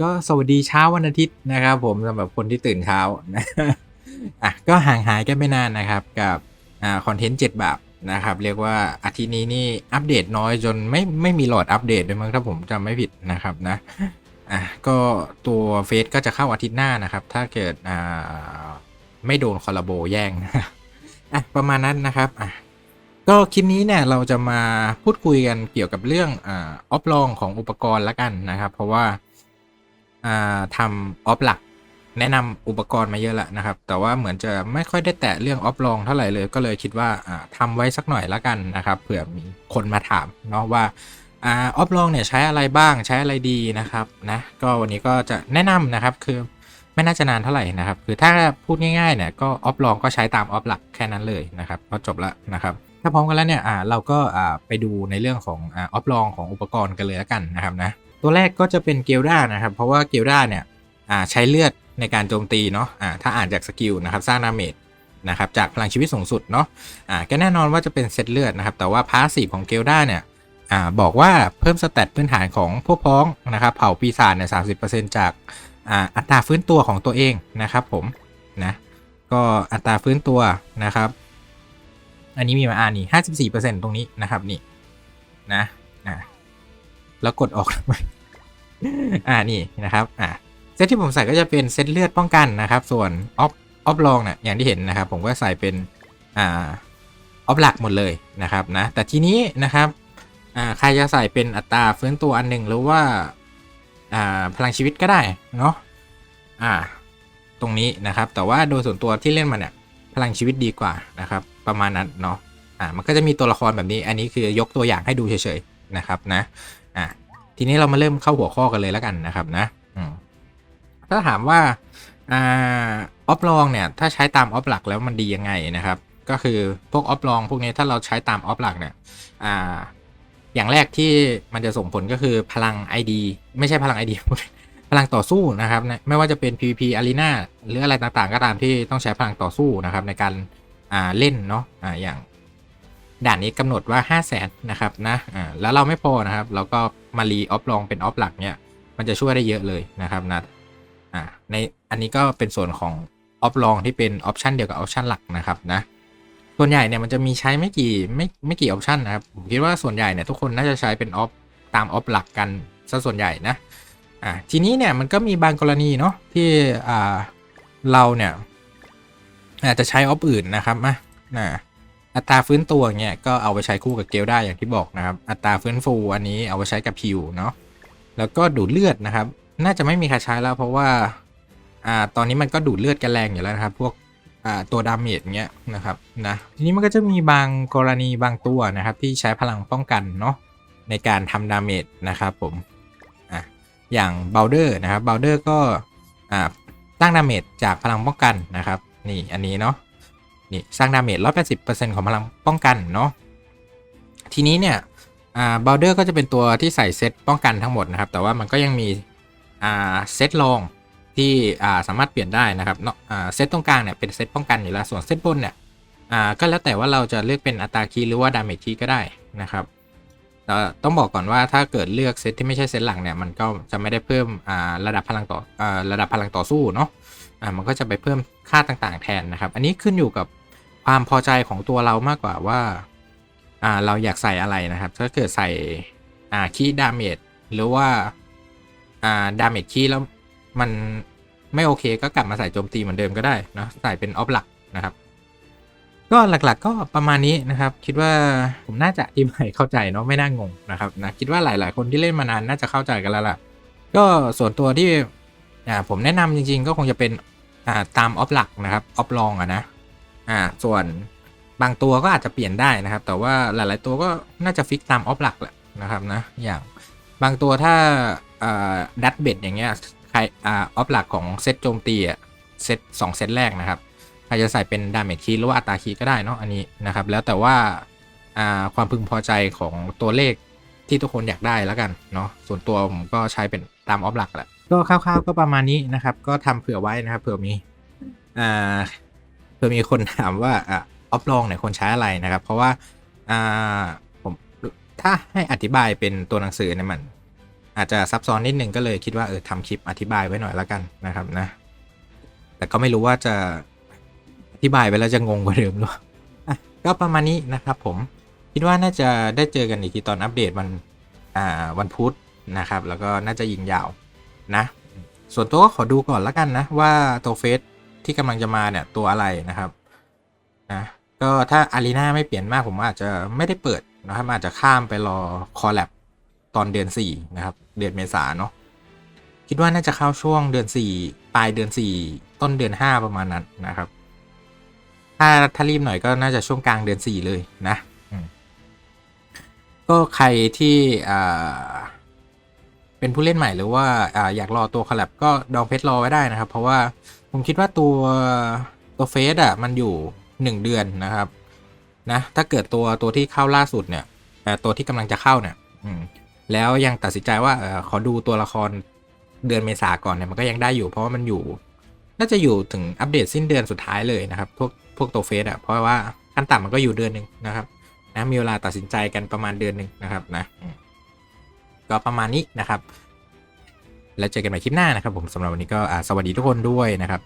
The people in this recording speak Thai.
ก็สวัสดีเช้าวันอาทิตย์นะครับผมสำหรับคนที่ตื่นเช้านะอะก็ห่างหายกันไม่นานนะครับกับอ่าคอนเทนต์7แบบนะครับ เรียกว่าอาทิตย์นี้นี่อัปเดตน้อยจนไม่ไม่มีหลอดอัปเดตด้วยมั้งถ้าผมจำไม่ผิดนะครับนะอะก็ตัวเฟซก็จะเข้าอาทิตย์หน้านะครับ ถ้าเกิดอ่าไม่โดนคอลลาโบแย่งอะประมาณนั้นนะครับอะก็คลิปนี้เนี่ยเราจะมาพูดคุยกันเกี่ยวกับเรื่องออฟลองของอุปกรณ์ละกันนะครับ เพราะว่า ทำออฟหลัก แนะนำอุปกรณ์มาเยอะแล้วนะครับ แต่ว่าเหมือนจะไม่ค่อยได้แตะเรื่องออฟลองเท่าไหร่เลยก็เลยคิดว่าอ่าทำไว้สักหน่อยละกันนะครับเผื่อมีคนมาถามเนาะว่าออฟลองเนี่ยใช้อะไรบ้างใช้อะไรดีนะครับนะก็วันนี้ก็จะแนะนำนะครับคือไม่น่าจะนานเท่าไหร่นะครับ คือถ้าพูดง่ายๆเนี่ยก็ออฟลองก็ใช้ตามออฟหลักแค่นั้นเลยนะครับก็จบละนะครับ ถ้าพร้อมกันแล้วเนี่ยเราก็ไปดูในเรื่องของอออฟลองของอุปกรณ์กันเลยแล้วกันนะครับนะ ตัวแรกก็จะเป็นเกลดานะครับ เพราะว่าเกลดาเนี่ยใช้เลือดในการโจมตีเนาะอ่าถ้าอ่านจากสกิลนะครับสร้างดาเมจนะครับจากพลังชีวิตสูงสุดเนาะอ่าก็แน่นอนว่าจะเป็นเซตเลือดนะครับ แต่ว่าพาสซีฟของเกลดาเนี่ยอ่าบอกว่าเพิ่มสเตตพื้นฐานของพวกพ้องนะครับ เผ่าปีศาจเนี่ยสาจากอ่าอัตราฟื้นตัวของตัวเองนะครับผมนะก็อัตราฟื้นตัวนะครับ อันนี้มีมาอ่านนี่ห้าสิบสี่เปอร์เซ็นต์ตรงนี้นะครับนี่นะอ่า แล้วกดออกทำไมอ่านี่นะครับอ่าเซตที่ผมใส่ก็จะเป็นเซตเลือดป้องกันนะครับ ส่วนออฟออฟลองเนี่ยอย่างที่เห็นนะครับ ผมก็ใส่เป็นอ่าออฟหลักหมดเลยนะครับนะแต่ทีนี้นะครับอ่าใครจะใส่เป็นอัตราฟื้นตัวอันหนึ่งหรือว่าอ่าพลังชีวิตก็ได้เนาะอ่าตรงนี้นะครับ แต่ว่าโดยส่วนตัวที่เล่นมาเนี่ยพลังชีวิตดีกว่านะครับ ประมาณนั้นเนาะอ่ามันก็จะมีตัวละครแบบนี้ อันนี้คือยกตัวอย่างให้ดูเฉยๆนะครับนะ ทีนี้เรามาเริ่มเข้าหัวข้อกันเลยแล้วกันนะครับนะถ้าถามว่าออฟลองเนี่ยถ้าใช้ตามออฟหลักแล้วมันดียังไงนะครับ ก็คือพวกออฟลองพวกนี้ถ้าเราใช้ตามออฟหลักเนี่ยออย่างแรกที่มันจะส่งผลก็คือพลัง ID ไม่ใช่พลัง ID พลังต่อสู้นะครับนะไม่ว่าจะเป็น PVP Arena หรืออะไรต่างๆ ก็ตามที่ต้องใช้พลังต่อสู้นะครับในการเล่นเนาะออย่าง ด่านนี้กำหนดว่า 5 0 0แสนนะครับนะอ่าแล้วเราไม่พอนะครับเราก็มารีออฟลองเป็นออฟหลักเนี่ยมันจะช่วยได้เยอะเลยนะครับนะอ่าในอันนี้ก็เป็นส่วนของออฟลองที่เป็นออปชันเดียวกับออปชันหลักนะครับนะส่วนใหญ่เนี่ยมันจะมีใช้ไม่กี่ไม่ไม่กี่ออปชันนะครับผมคิดว่าส่วนใหญ่เนี่ยทุกคนน่าจะใช้เป็นออฟตามออฟหลักกันซะส่วนใหญ่นะอ่าทีนี้เนี่ยมันก็มีบางกรณีเนาะที่อ่าเราเนี่ยอาจจะใช้ออฟอื่นนะครับมานะ อัตราฟื้นตัวเนี่ยก็เอาไปใช้คู่กับเกลได้อย่างที่บอกนะครับ อัตราฟื้นฟูอันนี้เอาไปใช้กับพิวเนาะแล้วก็ดูดเลือดนะครับ น่าจะไม่มีใครใช้แล้วเพราะว่าอ่าตอนนี้มันก็ดูดเลือดกันแรงอยู่แล้วนะครับ พวกอ่าตัวดาเมจเงี้ยนะครับนะทีนี้มันก็จะมีบางกรณีบางตัวนะครับ ที่ใช้พลังป้องกันเนาะในการทำดาเมจนะครับผมอ่าอย่างเบลเดอร์นะครับเบลเดอร์ก็อ่าตั้งดาเมจจากพลังป้องกันนะครับ นี่อันนี้เนาะ นี่สร้างดาเมจ180%ของพลังป้องกันเนาะทีนี้เนี่ยเบลเดอร์ก็จะเป็นตัวที่ใส่เซตป้องกันทั้งหมดนะครับ แต่ว่ามันก็ยังมีเซตรองที่สามารถเปลี่ยนได้นะครับเนาะเซตตรงกลางเนี่ยเป็นเซตป้องกันอยู่แล้วส่วนเซตบนเนี่ยก็แล้วแต่ว่าเราจะเลือกเป็นอัตราคีหรือว่าดาเมจคีก็ได้นะครับต้องบอกก่อนว่าถ้าเกิดเลือกเซตที่ไม่ใช่เซตหลังเนี่ยมันก็จะไม่ได้เพิ่มระดับพลังต่อระดับพลังต่อสู้เนาะะมันก็จะไปเพิ่ม ค่าต่างๆ แทนนะครับ อันนี้ขึ้นอยู่กับความพอใจของตัวเรามากกว่าว่าเราอยากใส่อะไรนะครับ ถ้าเกิดใส่คีดาเมจหรือว่าดาเมจคีแล้วมันไม่โอเคก็กลับมาใส่โจมตีเหมือนเดิมก็ได้นะใส่เป็นออฟหลักนะครับ ก็หลักๆก็ประมาณนี้นะครับ คิดว่าผมน่าจะอธิบายเข้าใจเนาะไม่น่างงนะครับนะคิดว่าหลายๆ คนที่เล่นมานานน่าจะเข้าใจกันแล้วล่ะ ก็ส่วนตัวที่ผมแนะนำจริง ๆ ก็คงจะเป็น อ่าตามออฟหลักนะครับออฟลองอะนะอ่าส่วนบางตัวก็อาจจะเปลี่ยนได้นะครับ แต่ว่าหลาย ๆ ตัวก็น่าจะฟิกตามออฟหลักแหละนะครับนะอย่างบางตัวถ้าดัตเบ็ดอย่างเงี้ยใครอ่าออฟหลักของเซตโจมตีอะเซตสองเซตแรกนะครับอาจจะใส่เป็นดาเมจคีหรือว่าอัตราคีก็ได้เนาะอันนี้นะครับ แล้วแต่ว่าความพึงพอใจของตัวเลข ที่ทุกคนอยากได้แล้วกันเนาะส่วนตัวผมก็ใช้เป็นตามออฟหลักแหละก็คร่าวๆก็ประมาณนี้นะครับ ก็ทำเผื่อไว้นะครับเผื่อมีอ่าเผื่อมีคนถามว่าออฟลองเนี่ยคนใช้อะไรนะครับ เพราะว่าอ่าผมถ้าให้อธิบายเป็นตัวหนังสือเนี่ยมัน อาจจะซับซ้อนนิดนึงก็เลยคิดว่าเออทำคลิปอธิบายไว้หน่อยแล้วกันนะครับนะ แต่ก็ไม่รู้ว่าจะอธิบายไปแล้วจะงงกว่าเดิมหรือเปล่าก็ประมาณนี้นะครับผม คิดว่าน่าจะได้เจอกันอีกทีตอนอัปเดตวันอ่าวันพุธนะครับ แล้วก็น่าจะยิงยาวนะ ส่วนตัวก็ขอดูก่อนละกันนะ ว่าตัวเฟสที่กำลังจะมาเนี่ยตัวอะไรนะครับนะก็ถ้าอารีนาไม่เปลี่ยนมากผมอาจจะไม่ได้เปิดนะครับอาจจะข้ามไปรอคอลแลบตอนเดือน 4 นะครับ เดือนเมษาเนาะคิดว่าน่าจะเข้าช่วงเดือน 4 ปลายเดือน 4 ต้นเดือน 5 ประมาณนั้นนะครับ ถ้าถ้ารีบหน่อยก็น่าจะช่วงกลางเดือน 4 เลยนะ ก็ใครที่อเป็นผู้เล่นใหม่หรือว่าออยากรอตัวคอลแลบก็ดองเพชรรอไว้ได้นะครับ เพราะว่าผมคิดว่าตัวตัวเฟสอะมันอยู่ 1 เดือนนะครับนะถ้าเกิดตัวตัวที่เข้าล่าสุดเนี่ยแต่ตัวที่กำลังจะเข้าเนี่ยอืมแล้วยังตัดสินใจว่าอขอดูตัวละครเดือนเมษาก่อนเนี่ยมันก็ยังได้อยู่ เพราะว่ามันอยู่ น่าจะอยู่ถึงอัปเดตสิ้นเดือนสุดท้ายเลยนะครับ พวกพวกตัวเฟสอะเพราะว่าขั้นต่ำมันก็อยู่เดือนหนึ่งนะครับ นะมีเวลาตัดสินใจกันประมาณเดือนหนึ่งนะครับนะก็ประมาณนี้นะครับ แล้วเจอกันใหม่คลิปหน้านะครับ ผมสำหรับวันนี้ก็สวัสดีทุกคนด้วยนะครับ